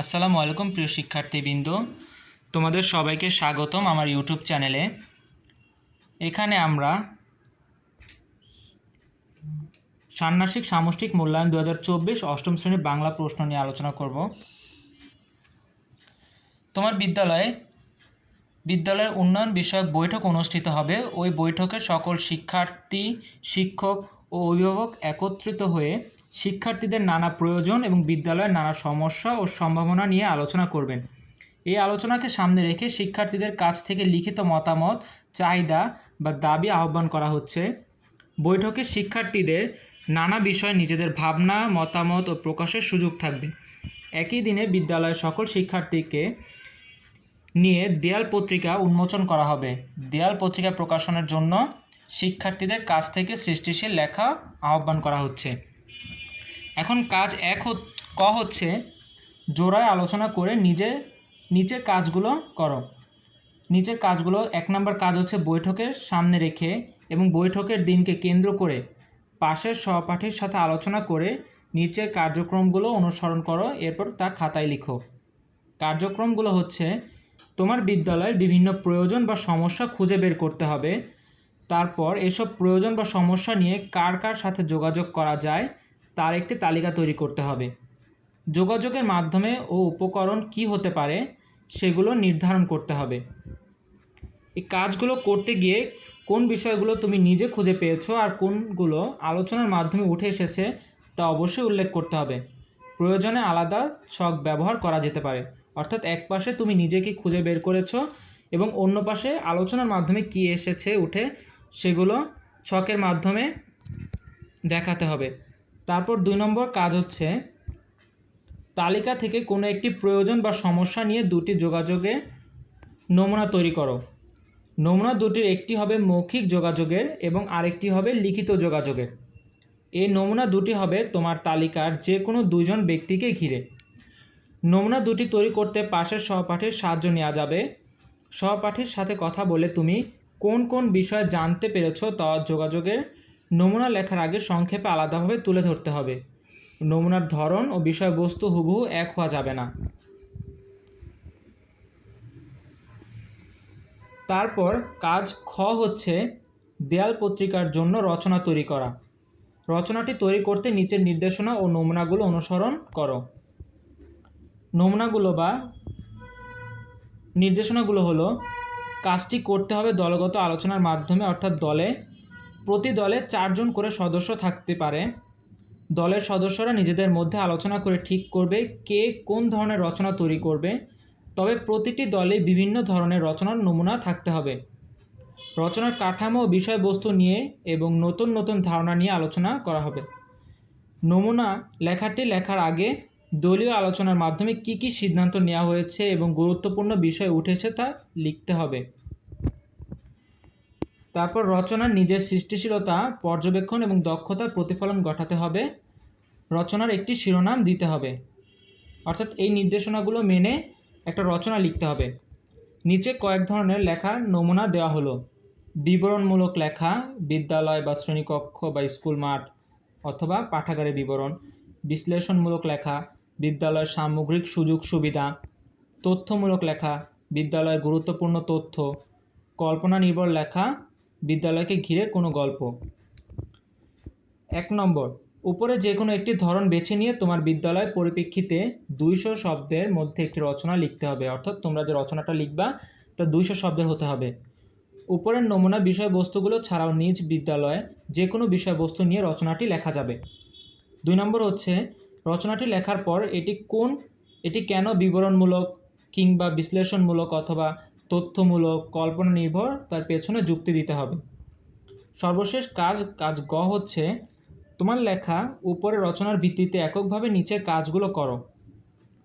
আসসালামু আলাইকুম প্রিয় শিক্ষার্থীবৃন্দ। তোমাদের সবাইকে স্বাগতম আমার ইউটিউব চ্যানেলে। এখানে আমরা ষান্মাসিক সামষ্টিক মূল্যায়ন দু হাজার চব্বিশ অষ্টম শ্রেণির বাংলা প্রশ্ন নিয়ে আলোচনা করব। তোমার বিদ্যালয়ে বিদ্যালয়ের উন্নয়ন বিষয়ক বৈঠক অনুষ্ঠিত হবে। ওই বৈঠকে সকল শিক্ষার্থী, শিক্ষক ও অভিভাবক একত্রিত হয়ে শিক্ষার্থীদের নানা প্রয়োজন এবং বিদ্যালয়ের নানা সমস্যা ও সম্ভাবনা নিয়ে আলোচনা করবেন। এই আলোচনাকে সামনে রেখে শিক্ষার্থীদের কাছ থেকে লিখিত মতামত, চাহিদা বা দাবি আহ্বান করা হচ্ছে। বৈঠকে শিক্ষার্থীদের নানা বিষয়ে নিজেদের ভাবনা, মতামত ও প্রকাশের সুযোগ থাকবে। একই দিনে বিদ্যালয়ের সকল শিক্ষার্থীকে নিয়ে দেয়াল পত্রিকা উন্মোচন করা হবে। দেয়াল পত্রিকা প্রকাশনের জন্য শিক্ষার্থীদের কাছ থেকে সৃষ্টিশীল লেখা আহ্বান করা হচ্ছে। এখন কাজ এক ক হচ্ছে, জোড়ায় আলোচনা করে নিজে নিচের কাজগুলো করো। নিচের কাজগুলো, এক নম্বর কাজ হচ্ছে বৈঠকের সামনে রেখে এবং বৈঠকের দিনকে কেন্দ্র করে পাশের সহপাঠীর সাথে আলোচনা করে নিচের কার্যক্রমগুলো অনুসরণ করো, এরপর তা খাতায় লিখো। কার্যক্রমগুলো হচ্ছে, তোমার বিদ্যালয়ের বিভিন্ন প্রয়োজন বা সমস্যা খুঁজে বের করতে হবে তারপর এসব প্রয়োজন বা সমস্যা নিয়ে কার কার সাথে যোগাযোগ করা যায়, তার একটি তালিকা তৈরি করতে হবে। যোগাযোগের মাধ্যমে ও উপকরণ কি হতে পারে, সেগুলো নির্ধারণ করতে হবে। এই কাজগুলো করতে গিয়ে কোন বিষয়গুলো তুমি নিজে খুঁজে পেয়েছ আর কোনগুলো আলোচনার মাধ্যমে উঠে এসেছে, তা অবশ্যই উল্লেখ করতে হবে। প্রয়োজনে আলাদা ছক ব্যবহার করা যেতে পারে, অর্থাৎ এক পাশে তুমি নিজেকে খুঁজে বের করেছ এবং অন্য পাশে আলোচনার মাধ্যমে কি এসেছে উঠে সেগুলো ছকের মাধ্যমে দেখাতে হবে। তারপর দুই নম্বর কাজ হচ্ছে, তালিকা থেকে কোনো একটি প্রয়োজন বা সমস্যা নিয়ে দুটি যোগাযোগের নমুনা তৈরি করো। নমুনা দুটির একটি হবে মৌখিক যোগাযোগের এবং আরেকটি হবে লিখিত যোগাযোগের। এই নমুনা দুটি হবে তোমার তালিকার যে কোনো দুজন ব্যক্তিকে ঘিরে। নমুনা দুটি তৈরি করতে পাশের সহপাঠীর সাহায্য নেওয়া যাবে। সহপাঠীর সাথে কথা বলে তুমি কোন কোন বিষয় জানতে পেরেছ তা যোগাযোগের নমুনা লেখার আগে সংক্ষেপে আলাদাভাবে তুলে ধরতে হবে। নমুনার ধরন ও বিষয়বস্তু হুবহু এক হওয়া যাবে না। তারপর কাজ খ হচ্ছে দেয়াল পত্রিকার জন্য রচনা তৈরি করা। রচনাটি তৈরি করতে নিচের নির্দেশনা ও নমুনাগুলো অনুসরণ করো। নমুনাগুলো বা নির্দেশনাগুলো হলো কাজটি করতে হবে দলগত আলোচনার মাধ্যমে, অর্থাৎ দলে, প্রতি দলে চারজন করে সদস্য থাকতে পারে। দলের সদস্যরা নিজেদের মধ্যে আলোচনা করে ঠিক করবে কে কোন ধরনের রচনা তৈরি করবে। তবে প্রতিটি দলে বিভিন্ন ধরনের রচনার নমুনা থাকতে হবে। রচনার কাঠামো ও বিষয়বস্তু নিয়ে এবং নতুন নতুন ধারণা নিয়ে আলোচনা করা হবে। নমুনা লেখাটি লেখার আগে দলীয় আলোচনার মাধ্যমে কি কি সিদ্ধান্ত নেওয়া হয়েছে এবং গুরুত্বপূর্ণ বিষয় উঠেছে তা লিখতে হবে। তারপর রচনার নিজের সৃষ্টিশীলতা, পর্যবেক্ষণ এবং দক্ষতার প্রতিফলন ঘটাতে হবে। রচনার একটি শিরোনাম দিতে হবে। অর্থাৎ এই নির্দেশনাগুলো মেনে একটা রচনা লিখতে হবে। নিচে কয়েক ধরনের লেখার নমুনা দেওয়া হলো। বিবরণমূলক লেখা, বিদ্যালয় বা শ্রেণীকক্ষ বা স্কুল মাঠ অথবা পাঠাগারের বিবরণ, বিশ্লেষণমূলক লেখা বিদ্যালয়ের সামগ্রিক সুযোগ সুবিধা, তথ্যমূলক লেখা, বিদ্যালয়ের গুরুত্বপূর্ণ তথ্য কল্পনা নির্ভর লেখা, বিদ্যালয়কে ঘিরে কোনো গল্প। এক নম্বর, উপরে যে কোনো একটি ধরন বেছে নিয়ে তোমার বিদ্যালয় পরিপ্রেক্ষিতে দুইশো শব্দের মধ্যে একটি রচনা লিখতে হবে। অর্থাৎ তোমরা যে রচনাটা লিখবা, তা দুইশো শব্দের হতে হবে। উপরের নমুনা বিষয়বস্তুগুলো ছাড়াও নিজ বিদ্যালয়ে যে কোনো বিষয়বস্তু নিয়ে রচনাটি লেখা যাবে। দুই নম্বর হচ্ছে রচনাটি লেখার পর এটি কোন, এটি কেন বিবরণমূলক কিংবা বিশ্লেষণমূলক অথবা তথ্যমূলক কল্পনা নির্ভর তার পেছনে যুক্তি দিতে হবে? সর্বশেষ কাজ কাজ গ হচ্ছে, তোমার লেখা উপরে রচনার ভিত্তিতে এককভাবে নিচের কাজগুলো করো।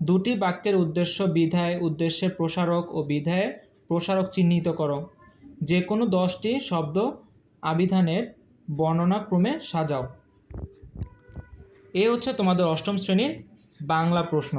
দুটি বাক্যের উদ্দেশ্য বিধায় উদ্দেশ্যের প্রসারক ও বিধায়ের প্রসারক চিহ্নিত করো। যে কোনো দশটি শব্দ আবিধানের বর্ণনাক্রমে সাজাও। এ হচ্ছে তোমাদের অষ্টম শ্রেণির বাংলা প্রশ্ন।